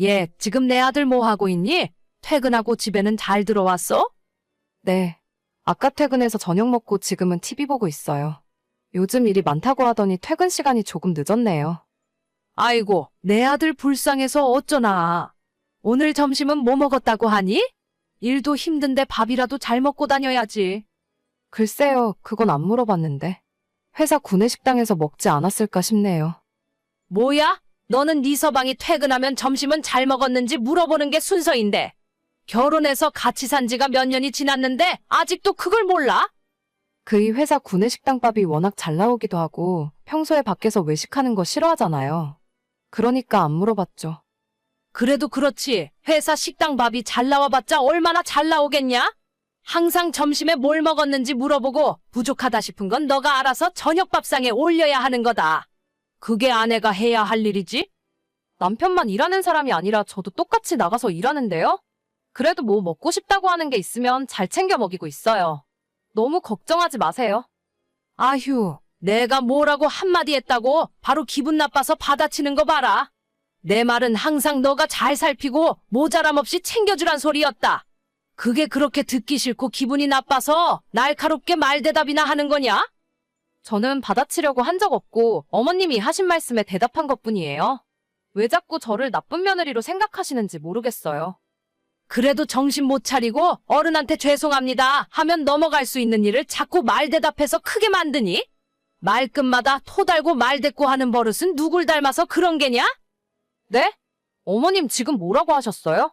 얘, 지금 내 아들 뭐 하고 있니? 퇴근하고 집에는 잘 들어왔어? 네. 아까 퇴근해서 저녁 먹고 지금은 TV 보고 있어요. 요즘 일이 많다고 하더니 퇴근 시간이 조금 늦었네요. 아이고, 내 아들 불쌍해서 어쩌나. 오늘 점심은 뭐 먹었다고 하니? 일도 힘든데 밥이라도 잘 먹고 다녀야지. 글쎄요, 그건 안 물어봤는데. 회사 구내식당에서 먹지 않았을까 싶네요. 뭐야? 너는 네 서방이 퇴근하면 점심은 잘 먹었는지 물어보는 게 순서인데. 결혼해서 같이 산 지가 몇 년이 지났는데 아직도 그걸 몰라? 그이 회사 구내식당밥이 워낙 잘 나오기도 하고 평소에 밖에서 외식하는 거 싫어하잖아요. 그러니까 안 물어봤죠. 그래도 그렇지. 회사 식당 밥이 잘 나와봤자 얼마나 잘 나오겠냐? 항상 점심에 뭘 먹었는지 물어보고 부족하다 싶은 건 너가 알아서 저녁 밥상에 올려야 하는 거다. 그게 아내가 해야 할 일이지? 남편만 일하는 사람이 아니라 저도 똑같이 나가서 일하는데요? 그래도 뭐 먹고 싶다고 하는 게 있으면 잘 챙겨 먹이고 있어요. 너무 걱정하지 마세요. 아휴, 내가 뭐라고 한마디 했다고 바로 기분 나빠서 받아치는 거 봐라. 내 말은 항상 너가 잘 살피고 모자람 없이 챙겨주란 소리였다. 그게 그렇게 듣기 싫고 기분이 나빠서 날카롭게 말 대답이나 하는 거냐? 저는 받아치려고 한 적 없고 어머님이 하신 말씀에 대답한 것 뿐이에요. 왜 자꾸 저를 나쁜 며느리로 생각하시는지 모르겠어요. 그래도 정신 못 차리고 어른한테 죄송합니다 하면 넘어갈 수 있는 일을 자꾸 말 대답해서 크게 만드니? 말끝마다 토 달고 말대꾸 하는 버릇은 누굴 닮아서 그런 게냐? 네? 어머님 지금 뭐라고 하셨어요?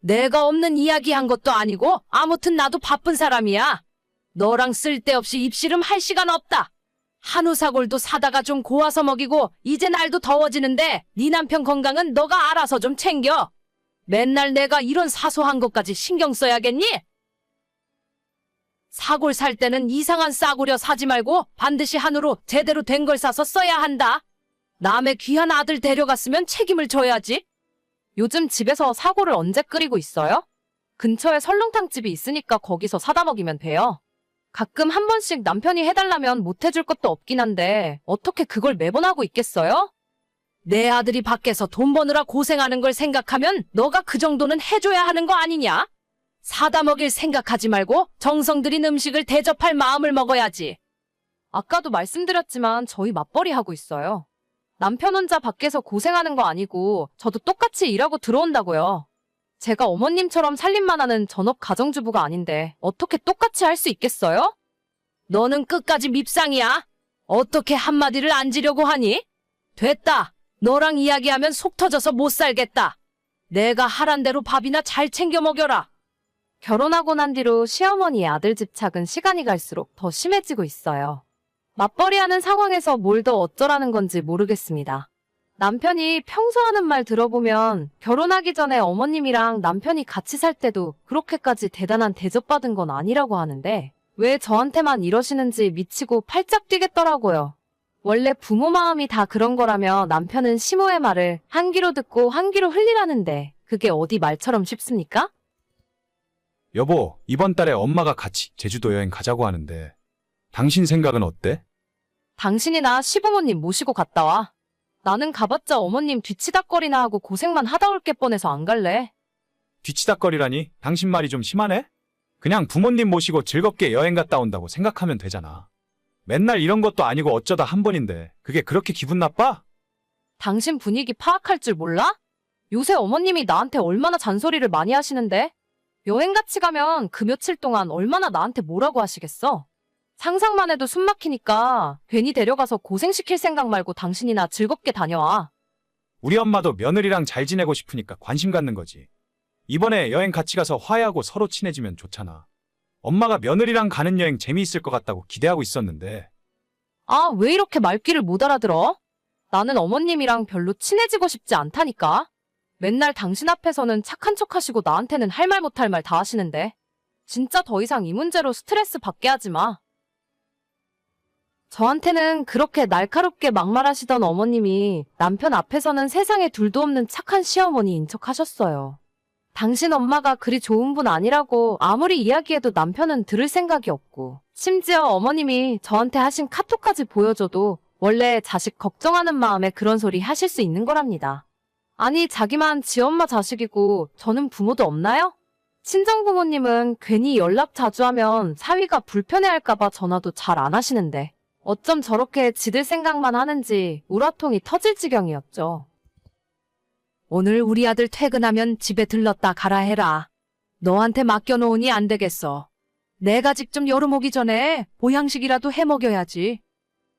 내가 없는 이야기 한 것도 아니고 아무튼 나도 바쁜 사람이야. 너랑 쓸데없이 입씨름 할 시간 없다. 한우 사골도 사다가 좀 고아서 먹이고 이제 날도 더워지는데 네 남편 건강은 너가 알아서 좀 챙겨. 맨날 내가 이런 사소한 것까지 신경 써야겠니? 사골 살 때는 이상한 싸구려 사지 말고 반드시 한우로 제대로 된 걸 사서 써야 한다. 남의 귀한 아들 데려갔으면 책임을 져야지. 요즘 집에서 사고를 언제 끓이고 있어요? 근처에 설렁탕 집이 있으니까 거기서 사다 먹이면 돼요. 가끔 한 번씩 남편이 해달라면 못 해줄 것도 없긴 한데 어떻게 그걸 매번 하고 있겠어요? 내 아들이 밖에서 돈 버느라 고생하는 걸 생각하면 너가 그 정도는 해줘야 하는 거 아니냐? 사다 먹일 생각하지 말고 정성 들인 음식을 대접할 마음을 먹어야지. 아까도 말씀드렸지만 저희 맞벌이 하고 있어요. 남편 혼자 밖에서 고생하는 거 아니고 저도 똑같이 일하고 들어온다고요. 제가 어머님처럼 살림만 하는 전업 가정주부가 아닌데 어떻게 똑같이 할 수 있겠어요? 너는 끝까지 밉상이야. 어떻게 한마디를 안 지려고 하니? 됐다. 너랑 이야기하면 속 터져서 못 살겠다. 내가 하란 대로 밥이나 잘 챙겨 먹여라. 결혼하고 난 뒤로 시어머니의 아들 집착은 시간이 갈수록 더 심해지고 있어요. 맞벌이 하는 상황에서 뭘 더 어쩌라는 건지 모르겠습니다. 남편이 평소 하는 말 들어보면 결혼하기 전에 어머님이랑 남편이 같이 살 때도 그렇게까지 대단한 대접받은 건 아니라고 하는데 왜 저한테만 이러시는지 미치고 팔짝 뛰겠더라고요. 원래 부모 마음이 다 그런 거라며 남편은 시모의 말을 한 귀로 듣고 한 귀로 흘리라는데 그게 어디 말처럼 쉽습니까? 여보, 이번 달에 엄마가 같이 제주도 여행 가자고 하는데, 당신 생각은 어때? 당신이나 시부모님 모시고 갔다 와. 나는 가봤자 어머님 뒤치다거리나 하고 고생만 하다 올게 뻔해서 안 갈래. 뒤치다거리라니? 당신 말이 좀 심하네? 그냥 부모님 모시고 즐겁게 여행 갔다 온다고 생각하면 되잖아. 맨날 이런 것도 아니고 어쩌다 한 번인데, 그게 그렇게 기분 나빠? 당신 분위기 파악할 줄 몰라? 요새 어머님이 나한테 얼마나 잔소리를 많이 하시는데? 여행 같이 가면 그 며칠 동안 얼마나 나한테 뭐라고 하시겠어? 상상만 해도 숨 막히니까 괜히 데려가서 고생시킬 생각 말고 당신이나 즐겁게 다녀와. 우리 엄마도 며느리랑 잘 지내고 싶으니까 관심 갖는 거지. 이번에 여행 같이 가서 화해하고 서로 친해지면 좋잖아. 엄마가 며느리랑 가는 여행 재미있을 것 같다고 기대하고 있었는데, 아, 왜 이렇게 말귀를 못 알아들어? 나는 어머님이랑 별로 친해지고 싶지 않다니까. 맨날 당신 앞에서는 착한 척 하시고 나한테는 할 말 못 할 말 다 하시는데. 진짜 더 이상 이 문제로 스트레스 받게 하지 마. 저한테는 그렇게 날카롭게 막말하시던 어머님이 남편 앞에서는 세상에 둘도 없는 착한 시어머니인 척 하셨어요. 당신 엄마가 그리 좋은 분 아니라고 아무리 이야기해도 남편은 들을 생각이 없고, 심지어 어머님이 저한테 하신 카톡까지 보여줘도 원래 자식 걱정하는 마음에 그런 소리 하실 수 있는 거랍니다. 아니, 자기만 지 엄마 자식이고 저는 부모도 없나요? 친정 부모님은 괜히 연락 자주 하면 사위가 불편해할까봐 전화도 잘 안 하시는데 어쩜 저렇게 지들 생각만 하는지 우라통이 터질 지경이었죠. 오늘 우리 아들 퇴근하면 집에 들렀다 가라 해라. 너한테 맡겨놓으니 안 되겠어. 내가 직접 여름 오기 전에 보양식이라도 해 먹여야지.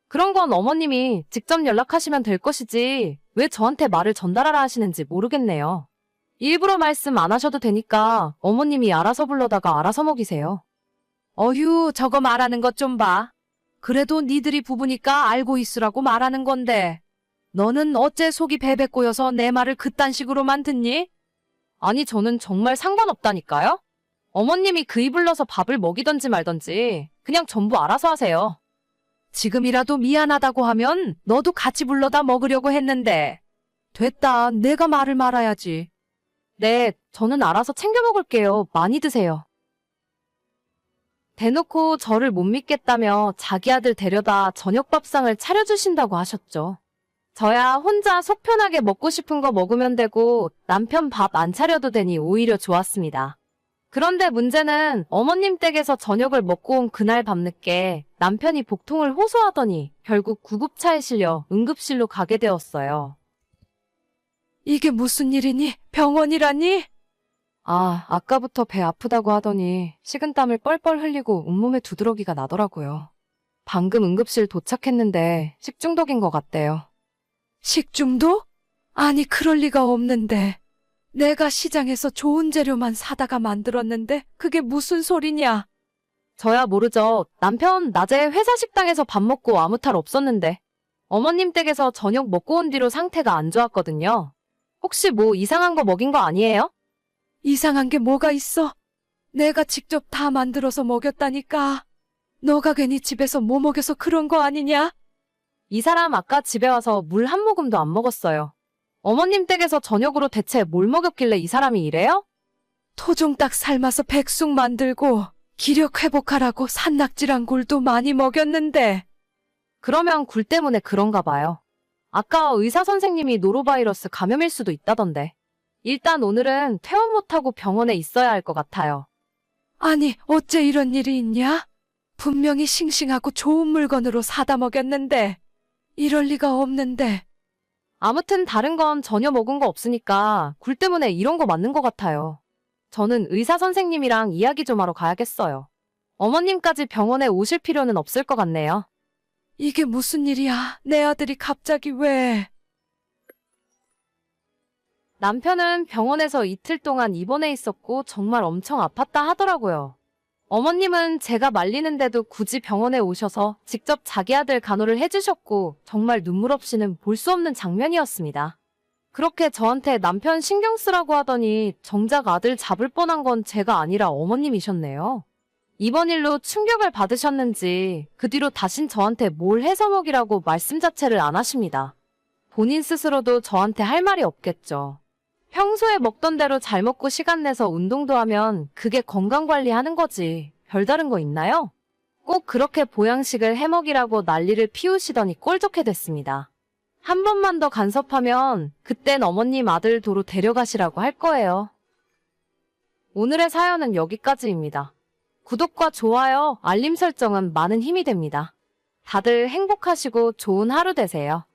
그런 건 어머님이 직접 연락하시면 될 것이지 왜 저한테 말을 전달하라 하시는지 모르겠네요. 일부러 말씀 안 하셔도 되니까 어머님이 알아서 불러다가 알아서 먹이세요. 어휴, 저거 말하는 것 좀 봐. 그래도 니들이 부부니까 알고 있으라고 말하는 건데. 너는 어째 속이 베베 꼬여서 내 말을 그딴 식으로만 듣니? 아니 저는 정말 상관없다니까요? 어머님이 그이 불러서 밥을 먹이던지 말던지 그냥 전부 알아서 하세요. 지금이라도 미안하다고 하면 너도 같이 불러다 먹으려고 했는데. 됐다, 내가 말을 말아야지. 네, 저는 알아서 챙겨 먹을게요. 많이 드세요. 대놓고 저를 못 믿겠다며 자기 아들 데려다 저녁 밥상을 차려주신다고 하셨죠. 저야 혼자 속 편하게 먹고 싶은 거 먹으면 되고 남편 밥 안 차려도 되니 오히려 좋았습니다. 그런데 문제는 어머님 댁에서 저녁을 먹고 온 그날 밤늦게 남편이 복통을 호소하더니 결국 구급차에 실려 응급실로 가게 되었어요. 이게 무슨 일이니? 병원이라니? 아, 아까부터 배 아프다고 하더니 식은땀을 뻘뻘 흘리고 온몸에 두드러기가 나더라고요. 방금 응급실 도착했는데 식중독인 것 같대요. 식중독? 아니, 그럴 리가 없는데. 내가 시장에서 좋은 재료만 사다가 만들었는데 그게 무슨 소리냐? 저야 모르죠. 남편 낮에 회사 식당에서 밥 먹고 아무 탈 없었는데 어머님 댁에서 저녁 먹고 온 뒤로 상태가 안 좋았거든요. 혹시 뭐 이상한 거 먹인 거 아니에요? 이상한 게 뭐가 있어? 내가 직접 다 만들어서 먹였다니까. 너가 괜히 집에서 뭐 먹여서 그런 거 아니냐? 이 사람 아까 집에 와서 물 한 모금도 안 먹었어요. 어머님 댁에서 저녁으로 대체 뭘 먹였길래 이 사람이 이래요? 토종닭 삶아서 백숙 만들고 기력 회복하라고 산낙지랑 굴도 많이 먹였는데 그러면 굴 때문에 그런가 봐요. 아까 의사 선생님이 노로바이러스 감염일 수도 있다던데. 일단 오늘은 퇴원 못하고 병원에 있어야 할 것 같아요. 아니 어째 이런 일이 있냐? 분명히 싱싱하고 좋은 물건으로 사다 먹였는데 이럴 리가 없는데 아무튼 다른 건 전혀 먹은 거 없으니까 굴 때문에 이런 거 맞는 것 같아요. 저는 의사 선생님이랑 이야기 좀 하러 가야겠어요. 어머님까지 병원에 오실 필요는 없을 것 같네요. 이게 무슨 일이야? 내 아들이 갑자기 왜? 남편은 병원에서 이틀 동안 입원해 있었고 정말 엄청 아팠다 하더라고요. 어머님은 제가 말리는데도 굳이 병원에 오셔서 직접 자기 아들 간호를 해주셨고 정말 눈물 없이는 볼 수 없는 장면이었습니다. 그렇게 저한테 남편 신경 쓰라고 하더니 정작 아들 잡을 뻔한 건 제가 아니라 어머님이셨네요. 이번 일로 충격을 받으셨는지 그 뒤로 다신 저한테 뭘 해서 먹이라고 말씀 자체를 안 하십니다. 본인 스스로도 저한테 할 말이 없겠죠. 평소에 먹던 대로 잘 먹고 시간 내서 운동도 하면 그게 건강 관리하는 거지. 별다른 거 있나요? 꼭 그렇게 보양식을 해먹이라고 난리를 피우시더니 꼴좋게 됐습니다. 한 번만 더 간섭하면 그땐 어머님 아들 도로 데려가시라고 할 거예요. 오늘의 사연은 여기까지입니다. 구독과 좋아요, 알림 설정은 많은 힘이 됩니다. 다들 행복하시고 좋은 하루 되세요.